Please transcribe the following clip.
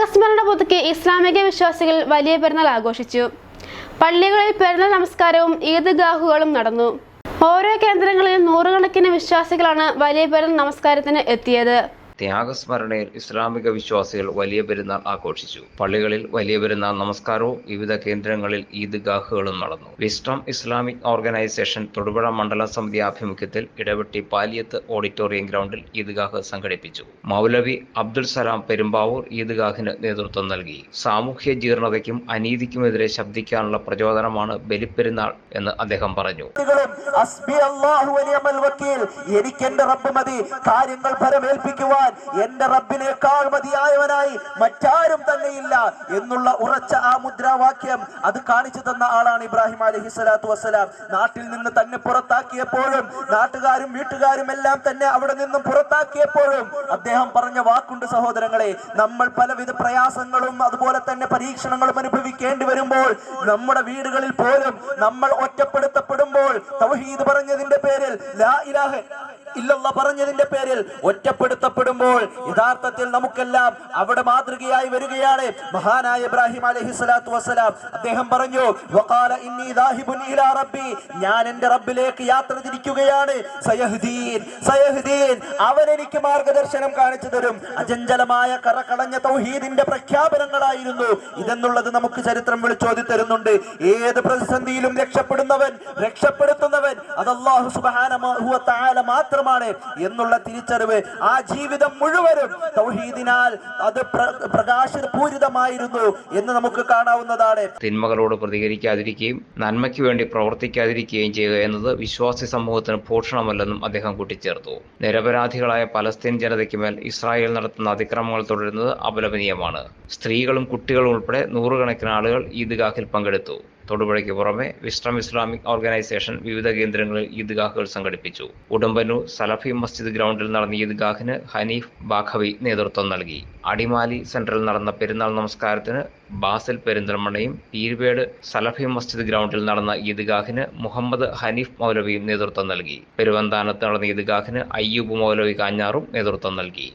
ത്യാഗസ്മരണ പുതുക്കി ഇസ്ലാമിക വിശ്വാസികൾ വലിയ പെരുന്നാൾ ആഘോഷിച്ചു. പള്ളികളിൽ പെരുന്നാൾ നമസ്കാരവും ഈദ്ഗാഹുകളും നടന്നു. ഓരോ കേന്ദ്രങ്ങളിൽ നൂറുകണക്കിന് വിശ്വാസികളാണ് വലിയ പെരുന്നാൾ നമസ്കാരത്തിന് എത്തിയത്. ത്യാഗസ്മരണയിൽ ഇസ്ലാമിക വിശ്വാസികൾ വലിയ പെരുന്നാൾ ആഘോഷിച്ചു. പള്ളികളിൽ വലിയ പെരുന്നാൾ നമസ്കാരവും വിവിധ കേന്ദ്രങ്ങളിൽ ഈദ്ഗാഹുകളും നടന്നു. വിസ്റ്റം ഇസ്ലാമിക് ഓർഗനൈസേഷൻ തൊടുപുഴ മണ്ഡല സമിതി ആഭിമുഖ്യത്തിൽ ഇടവെട്ടി പാലിയത്ത് ഓഡിറ്റോറിയം ഗ്രൗണ്ടിൽ ഈദ്ഗാഹ് സംഘടിപ്പിച്ചു. മൗലവി അബ്ദുൽ സലാം പെരുമ്പാവൂർ ഈദ്ഗാഹിന് നേതൃത്വം നൽകി. സാമൂഹ്യ ജീർണതയ്ക്കും അനീതിക്കുമെതിരെ ശബ്ദിക്കാനുള്ള പ്രചോദനമാണ് ബലിപ്പെരുന്നാൾ എന്ന് അദ്ദേഹം പറഞ്ഞു. എനിക്ക് എന്റെ റബ്ബ് മതി. കാര്യങ്ങൾ ഫലമേൽപ്പിക്കുവാൻ എന്റെ റബ്ബിനേക്കാൾ മതിയായവനായി മറ്റാരും തന്നെയില്ല എന്നുള്ള ഉറച്ച ആ മുദ്രാവാക്യം അത് കാണിച്ചു തന്ന ആളാണ് ഇബ്രാഹിം അലഹി സ്വലാത്തു വസ്സലാം. നാട്ടിൽ നിന്ന് തന്നെ പുറത്താക്കിയപ്പോഴും നാട്ടുകാരും വീട്ടുകാരും എല്ലാം തന്നെ അവിടെ നിന്നും പുറത്താക്കിയപ്പോഴും അദ്ദേഹം പറഞ്ഞ വാക്കുണ്ട് സഹോദരങ്ങളെ നമ്മൾ പലവിധ പ്രയാസങ്ങളും അതുപോലെ തന്നെ പരീക്ഷണങ്ങളും അനുഭവിക്കേണ്ടി വരുമ്പോൾ നമ്മുടെ വീടുകളിൽ പോലും നമ്മൾ ഒറ്റപ്പെടുത്തപ്പെടുമ്പോൾ തൗഹീദ് പറഞ്ഞതിന്റെ പേരിൽ ലാ ഇലാഹ ഇല്ലല്ല പറഞ്ഞതിന്റെ പേരിൽ ഒറ്റപ്പെടുത്തപ്പെടുമ്പോൾ യഥാർത്ഥത്തിൽ നമുക്കെല്ലാം അവിടെ മാതൃകയായി വരികയാണ്. മഹാനായ ഇബ്രാഹിം അലഹി സ്വലാത്തു വസ്സലാം അദ്ദേഹം പറഞ്ഞു ഞാൻ എന്റെ റബ്ബിലേക്ക് യാത്ര തിരിക്കുകയാണ്. അവൻ എനിക്ക് മാർഗദർശനം കാണിച്ചു തരും. അജഞ്ചലമായ കറകളഞ്ഞ തൗഹീദിന്റെ പ്രഖ്യാപനങ്ങളായിരുന്നു. ഇതെന്നുള്ളത് നമുക്ക് ചരിത്രം വിളിച്ചോതി തരുന്നുണ്ട്. ഏത് പ്രതിസന്ധിയിലും രക്ഷപ്പെടുന്നവൻ രക്ഷപ്പെടുത്തുന്നവൻ അത് അല്ലാഹു സുബ്ഹാനഹു വ തആല മാത്രമാണ്. എന്നുള്ള തിരിച്ചറിവ് ആ ജീവിതം മുഴുവനും തൗഹീദിനാൽ അത് പ്ര- പ്രകാശപൂരിതമായിരുന്നു എന്ന് നമുക്ക് കാണാവുന്നതാണ്. തിന്മകളോട് പ്രതികരിക്കാതിരിക്കുകയും നന്മയ്ക്ക് വേണ്ടി പ്രവർത്തിക്കാതിരിക്കുകയും ചെയ്യുക എന്നത് വിശ്വാസി സമൂഹത്തിന് ഭൂഷണമല്ലെന്നും അദ്ദേഹം കൂട്ടിച്ചേർത്തു. നിരപരാധികളായ പലസ്തീൻ ജനതയ്ക്ക് മേൽ ഇസ്രായേൽ നടത്തുന്ന അതിക്രമങ്ങൾ തുടരുന്നത് അപലപനീയമാണ്. സ്ത്രീകളും കുട്ടികളും ഉൾപ്പെടെ നൂറുകണക്കിന് ആളുകൾ ഈദ്ഗാഹിൽ പങ്കെടുത്തു. തൊടുപുഴയ്ക്ക് പുറമെ വിശ്രം ഇസ്ലാമിക് ഓർഗനൈസേഷൻ വിവിധ കേന്ദ്രങ്ങളിൽ ഈദ്ഗാഹുകൾ സംഘടിപ്പിച്ചു. ഉടമ്പന്നൂർ സലഫി മസ്ജിദ് ഗ്രൗണ്ടിൽ നടന്ന ഈദ്ഗാഹിന് ഹനീഫ് ബാഖവി നേതൃത്വം നൽകി. അടിമാലി സെന്ററിൽ നടന്ന പെരുന്നാൾ നമസ്കാരത്തിന് ബാസിൽ പെരിന്തൽമണ്ണയും പീരുവേട് സലഫി മസ്ജിദ് ഗ്രൗണ്ടിൽ നടന്ന ഈദ്ഗാഹിന് മുഹമ്മദ് ഹനീഫ് മൗലവിയും നേതൃത്വം നൽകി. പെരുവന്താനത്ത് നടന്ന ഈദ്ഗാഹിന് അയ്യൂബ് മൗലവി കാഞ്ഞാറും നേതൃത്വം നൽകി.